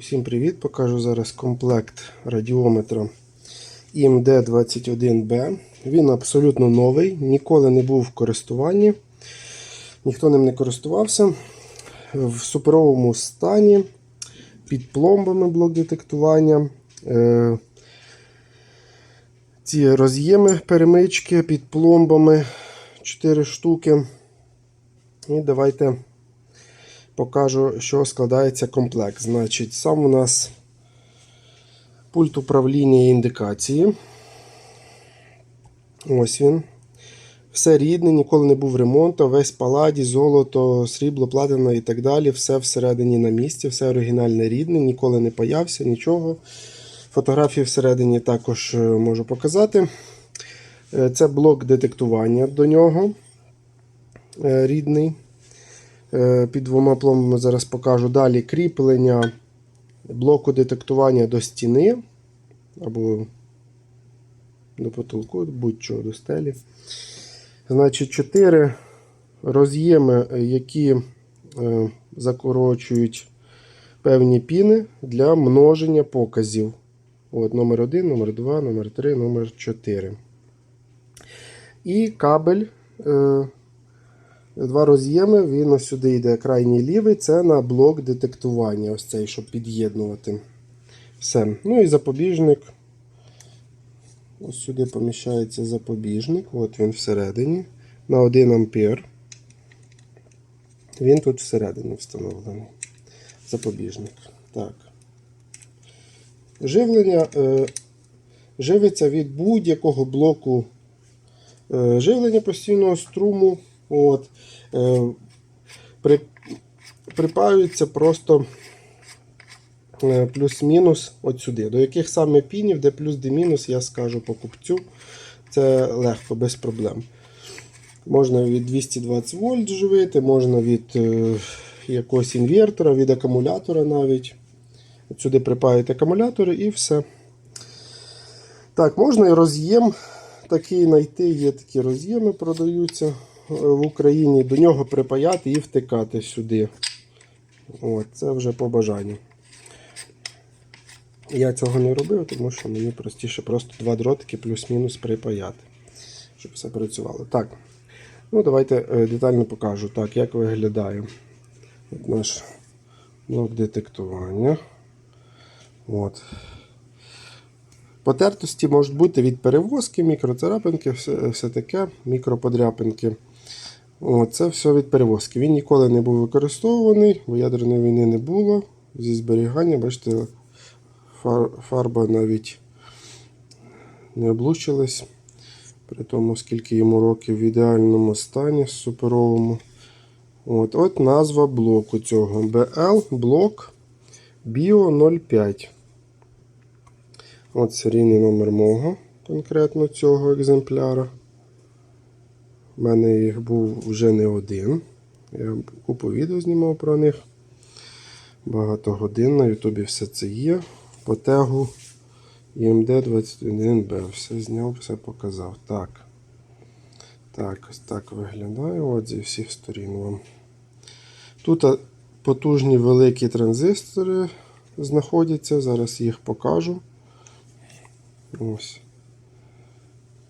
Всім привіт! Покажу зараз комплект радіометра IMD21B. Він абсолютно новий, ніколи не був в користуванні, ніхто ним не користувався. В суперовому стані, під пломбами блок детектування. Е, Ці роз'єми перемички під пломбами 4 штуки. І давайте покажу, що складається комплект. Значить, сам у нас пульт управління і індикації. Ось він. Все рідне, ніколи не був ремонту, весь паладі, золото, срібло, платина і так далі. Все всередині на місці, все оригінальне рідне, ніколи не паявся, нічого. Фотографії всередині також е, можу показати. Е, Це блок детектування до нього е, рідний. Е, Під двома пломбами зараз покажу. Далі кріплення блоку детектування до стіни або до потолку, будь-що до стелі. Значить, 4 роз'єми, е, які е, закорочують певні піни для множення показів. От, Номер 1, номер 2, номер 3, номер 4. І кабель. Два роз'єми, він ось сюди йде крайній лівий, це на блок детектування, ось цей, щоб під'єднувати. Все. Ну і запобіжник. Ось сюди поміщається запобіжник. От він всередині. На 1 ампер. Він тут всередині встановлений. Запобіжник. Так. Живлення е, живиться від будь-якого блоку е, живлення постійного струму. От, е, при, припаються просто е, плюс-мінус от сюди. До яких саме пінів, де плюс, де мінус, я скажу покупцю. Це легко, без проблем. Можна від 220 вольт живити, можна від е, якогось інвертора, від акумулятора навіть. От сюди припають акумулятори і все. Так, можна і роз'єм такий знайти. Є такі роз'єми, продаються в Україні. До нього припаяти і втикати сюди. От, Це вже по бажанню. Я цього не робив, тому що мені простіше просто два дротики плюс-мінус припаяти, щоб все працювало. Так, ну давайте е, детально покажу, так, як виглядає наш блок детектування. От. Потертості можуть бути від перевозки, мікроцарапинки, все, все таке, мікроподряпинки. Це все від перевозки. Він ніколи не був використовуваний, бо ядерної війни не було. Зі зберігання, бачите, фар, фарба навіть не облучилась. При тому, скільки йому років в ідеальному стані, суперовому. От, от назва блоку цього. BL блок Bio 05. От серійний номер мого, конкретно цього екземпляра. У мене їх був вже не один. Я купу відео знімав про них. Багато годин на Ютубі все це є. По тегу IMD21B. Все зняв, все показав. Так. Так, ось так виглядає. От зі всіх сторін вам. Тут потужні великі транзистори знаходяться. Зараз їх покажу. Ось.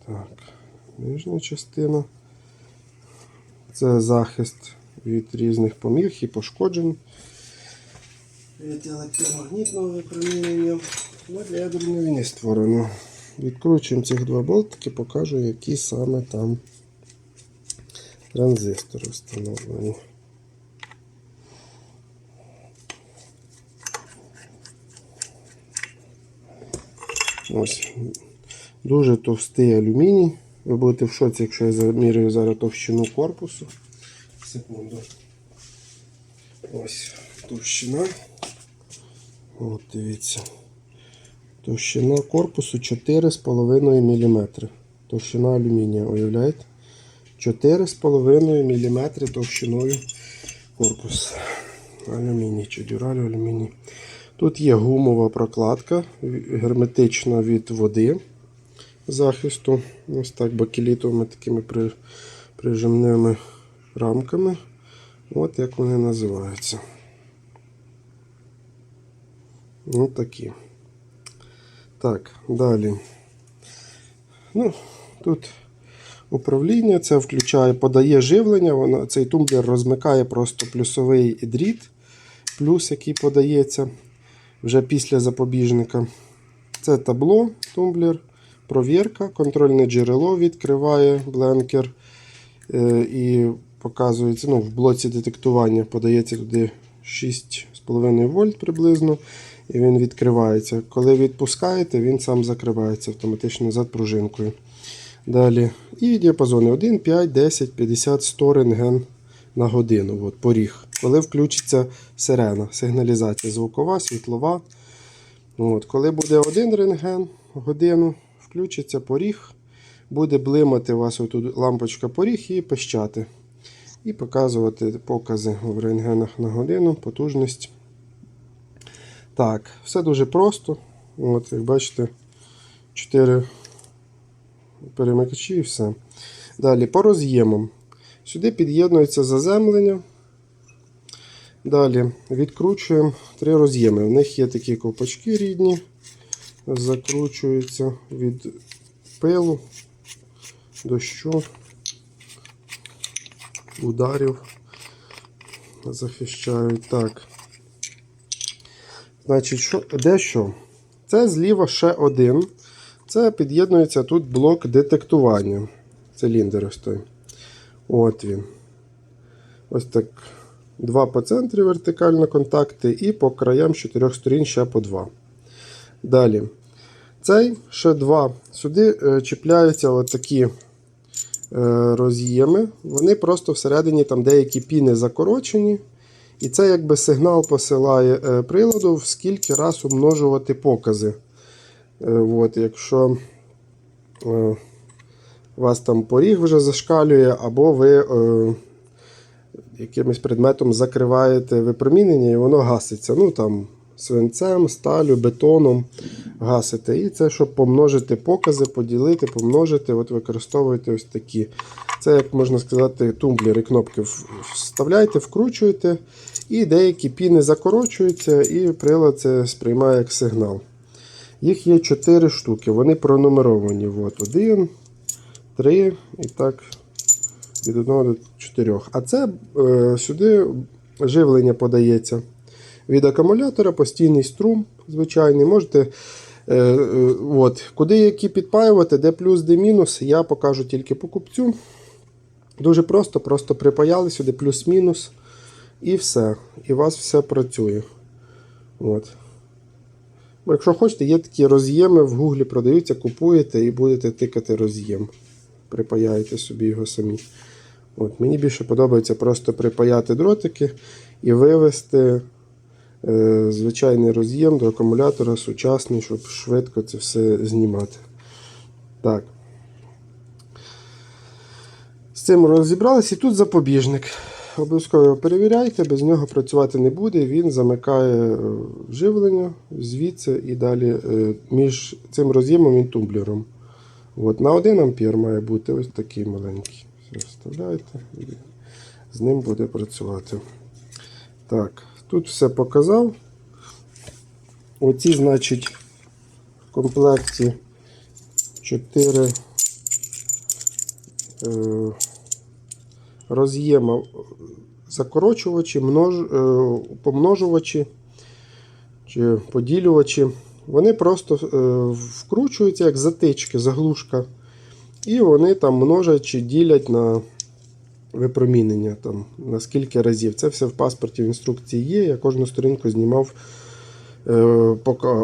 Так, нижня частина. Це захист від різних поміг і пошкоджень. Від електромагнітного випромінення. Ну, для ядерної війни створено. Відкручуємо цих два болтики, покажу, які саме там транзистори встановлені. Ось. Дуже товстий алюміній. Ви будете в шоці, якщо я замірюю зараз товщину корпусу. Секунду. Ось товщина. От дивіться. Товщина корпусу 4,5 мм. Товщина алюмінія, уявляєте? 4,5 мм товщиною корпус. Алюміній чи дюраль алюміній. Тут є гумова прокладка, герметична від води захисту. Ось так бакелітовими такими прижимними рамками. От як вони називаються. Ну такі. Так, далі. Ну, тут управління, це включає, подає живлення, воно, цей тумблер розмикає просто плюсовий дріт, плюс, який подається вже після запобіжника. Це табло, тумблер, провірка, контрольне джерело відкриває бленкер е, і показується ну, в блоці детектування, подається туди 6,5 вольт приблизно, і він відкривається. Коли відпускаєте, він сам закривається автоматично над пружинкою. Далі. І діапазони 1, 5, 10, 50, 100 рентген на годину. От, поріг. Коли включиться сирена, сигналізація звукова, світлова. От, коли буде один рентген в годину, включиться поріг, буде блимати у вас отут лампочка поріг і пищати. І показувати покази в рентгенах на годину, потужність. Так, все дуже просто. От, як бачите, 4 перемикачі і все. Далі по роз'ємам. Сюди під'єднується заземлення. Далі відкручуємо три роз'єми. В них є такі ковпачки рідні, закручуються від пилу, дощу, ударів. Захищають. Так. Значить, що, де що? Це зліва ще один. Це під'єднується тут блок детектування. Циліндр ось той. От він. Ось так. Два по центрі вертикально контакти, і по краям з чотирьох сторін ще по два. Далі. Цей ще два. Сюди е, чіпляються отакі е, роз'єми. Вони просто всередині там деякі піни закорочені. І це якби сигнал посилає е, приладу, в скільки раз умножувати покази. От, якщо у вас там поріг вже зашкалює, або ви якимось предметом закриваєте випромінення і воно гаситься. Ну там Свинцем, сталю, бетоном гасите. І це, щоб помножити покази, поділити, помножити, от використовуєте ось такі. Це, як можна сказати, тумблери, кнопки вставляєте, вкручуєте, і деякі піни закорочуються, і прилад це сприймає як сигнал. Їх є 4 штуки, вони пронумеровані. От 1, 3 і так від 1 до 4. А це е, сюди живлення подається. Від акумулятора постійний струм, звичайний. Можете е, е, от, куди які підпаювати, де плюс, де мінус, я покажу тільки покупцю. Дуже просто, просто припаяли сюди плюс-мінус. І все. І у вас все працює. От. Бо Якщо хочете, є такі роз'єми, в гуглі продаються, купуєте і будете тикати роз'єм. Припаяєте собі його самі. От, Мені більше подобається просто припаяти дротики і вивести звичайний роз'єм до акумулятора сучасний, щоб швидко це все знімати. Так. З цим розібралися і тут запобіжник. Обов'язково перевіряйте, без нього працювати не буде. Він замикає е, живлення звідси і далі е, між цим роз'ємом і тумблером. От, на 1 ампер має бути ось такий маленький. Все, вставляєте з ним буде працювати. Так, тут все показав. Оці, значить, в комплекті 4 е, роз'єма закорочувачі, множ, е, помножувачі чи поділювачі. Вони просто е, вкручуються як затички, заглушка. І вони там множать чи ділять на випромінення там, на скільки разів. Це все в паспорті в інструкції є. Я кожну сторінку знімав, е,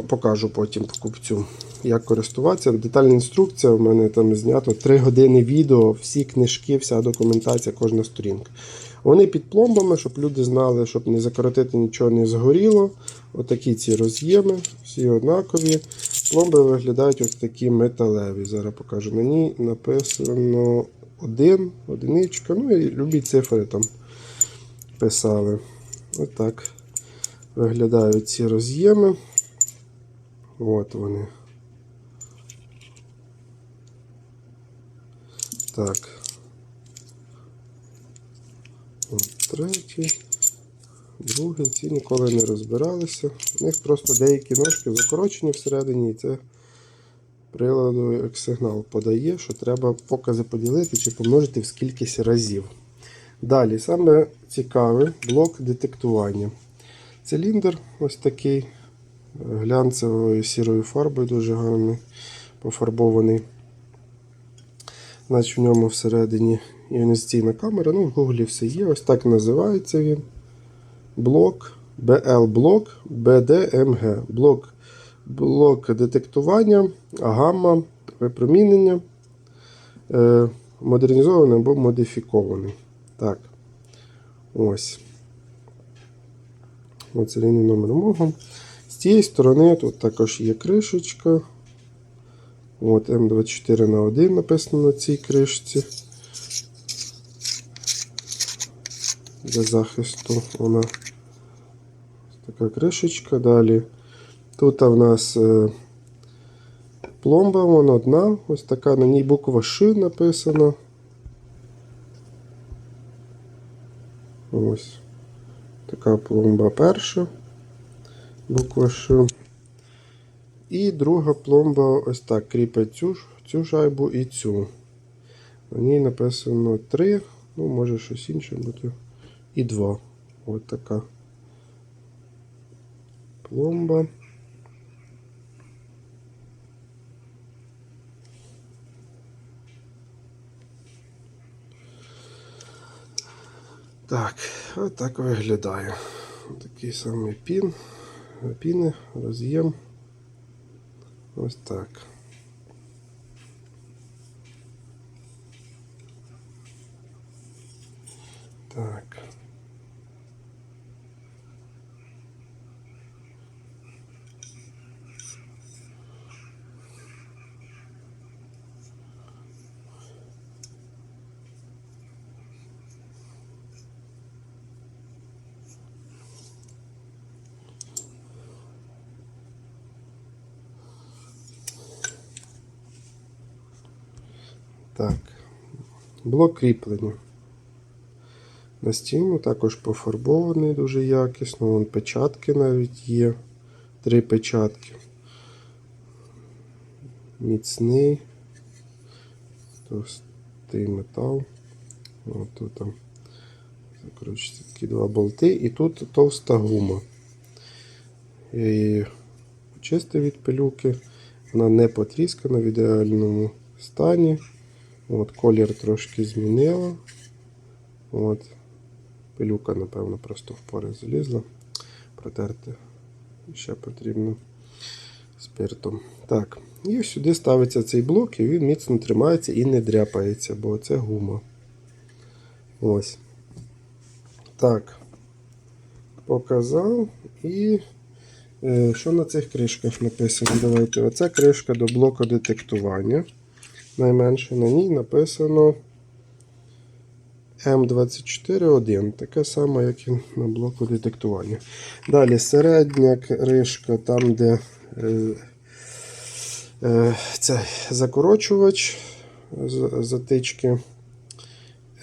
покажу потім покупцю, як користуватися. Детальна інструкція. У мене там знято 3 години відео, всі книжки, вся документація, кожна сторінка. Вони під пломбами, щоб люди знали, щоб не закоротити нічого не згоріло. Отакі ці роз'єми, всі однакові. Пломби виглядають ось такі металеві. Зараз покажу. На ній написано 1, одиничка, ну і любі цифри там писали. Отак виглядають ці роз'єми. От вони. Так. От третій, Другі ці ніколи не розбиралися. У них просто деякі ножки закорочені всередині, і це приладу як сигнал подає, що треба покази поділити чи помножити в скількись разів. Далі, саме цікавий блок детектування. Циліндр ось такий е, глянцевою сірою фарбою, дуже гарний, пофарбований. Значить, в ньому всередині іонізаційна камера. Ну, в Гуглі все є. Ось так називається він. Блок BL блок BDMG. Блок, блок детектування, гамма, випромінення, е, модернізований або модифікований. Так. Ось. Ось серійний номер мого. З цієї сторони тут також є кришечка. От М24 на 1 написано на цій кришці. Для захисту вона така кришечка. Далі. Тут в нас е, пломба, вона одна, ось така, на ній буква Ш написана. Ось така пломба перша. Буква Ш. І друга пломба ось так кріпить цю, цю шайбу і цю. На ній написано 3, ну може щось інше бути. І 2. Ось така пломба. Так, ось так виглядає. Такий самий пін, піни, роз'єм. Ось так. Так. Так. Блок кріплення. На стіну також пофарбований дуже якісно. Вон печатки навіть є. Три печатки. Міцний. Товстий метал. От тут там. Коротше, такі два болти. І тут товста гума. Я її почистив від пилюки. Вона не потріскана в ідеальному стані. От, колір трошки змінила. От. Пилюка, напевно, просто в пори залізла. Протерти ще потрібно спиртом. Так, і сюди ставиться цей блок, і він міцно тримається і не дряпається, бо це гума. Ось. Так. Показав. І е, що на цих кришках написано? Давайте. Оце кришка до блоку детектування найменше на ній написано М241, таке саме, як і на блоку детектування. Далі середня кришка, там, де е, е, це закорочувач затички.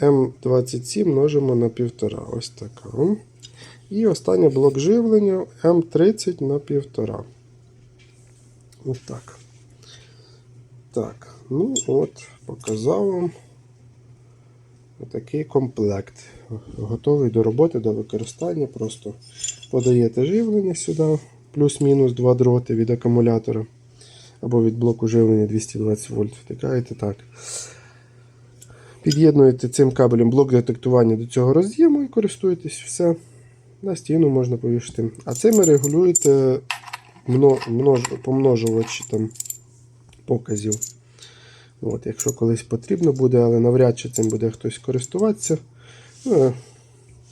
М27 множимо на 1,5. Ось така. І останній блок живлення М30 на 1,5. Ось так. Так, ну от, показав вам такий комплект. Готовий до роботи, до використання. Просто подаєте живлення сюди, плюс-мінус 2 дроти від акумулятора або від блоку живлення 220 вольт. Втикаєте так. Під'єднуєте цим кабелем блок детектування до цього роз'єму і користуєтесь все. На стіну можна повішати. А цим регулюєте множ- помножувачі там показів. От, якщо колись потрібно буде, але навряд чи цим буде хтось користуватися. Ну,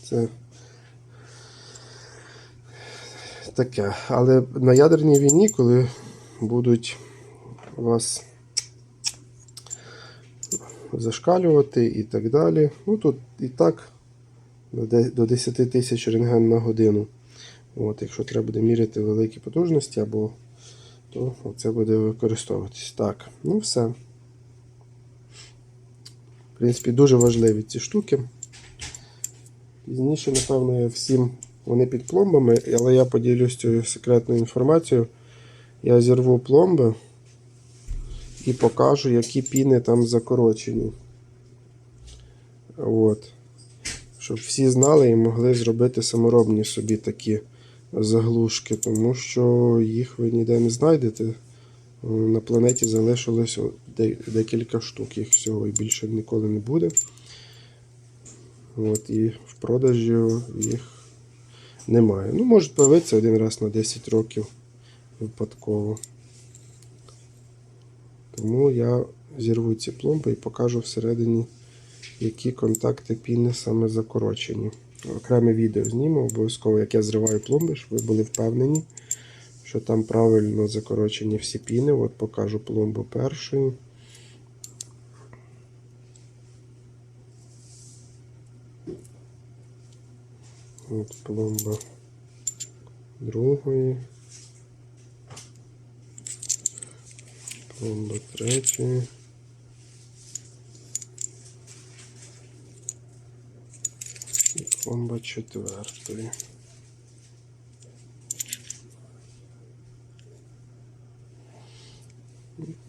це таке. Але на ядерній війні, коли будуть вас зашкалювати і так далі. Ну тут і так до 10 тисяч рентген на годину. От, якщо треба буде міряти великі потужності, або то це буде використовуватись. Так, ну все. В принципі, дуже важливі ці штуки. Пізніше, напевно, я всім Вони під пломбами, але я поділюсь цією секретною інформацією. Я зірву пломби і покажу, які піни там закорочені. От. Щоб всі знали і могли зробити саморобні собі такі заглушки, тому що їх ви ніде не знайдете. На планеті залишилось декілька штук, їх всього і більше ніколи не буде. От, і в продажі їх немає. Ну, можуть появитися один раз на 10 років випадково. Тому я зірву ці пломби і покажу всередині, які контакти піни саме закорочені. Окреме відео зніму, обов'язково, як я зриваю пломби, щоб ви були впевнені, що там правильно закорочені всі піни. От покажу пломбу першої. От пломба другої. Пломба третьої. І пломба четвертої.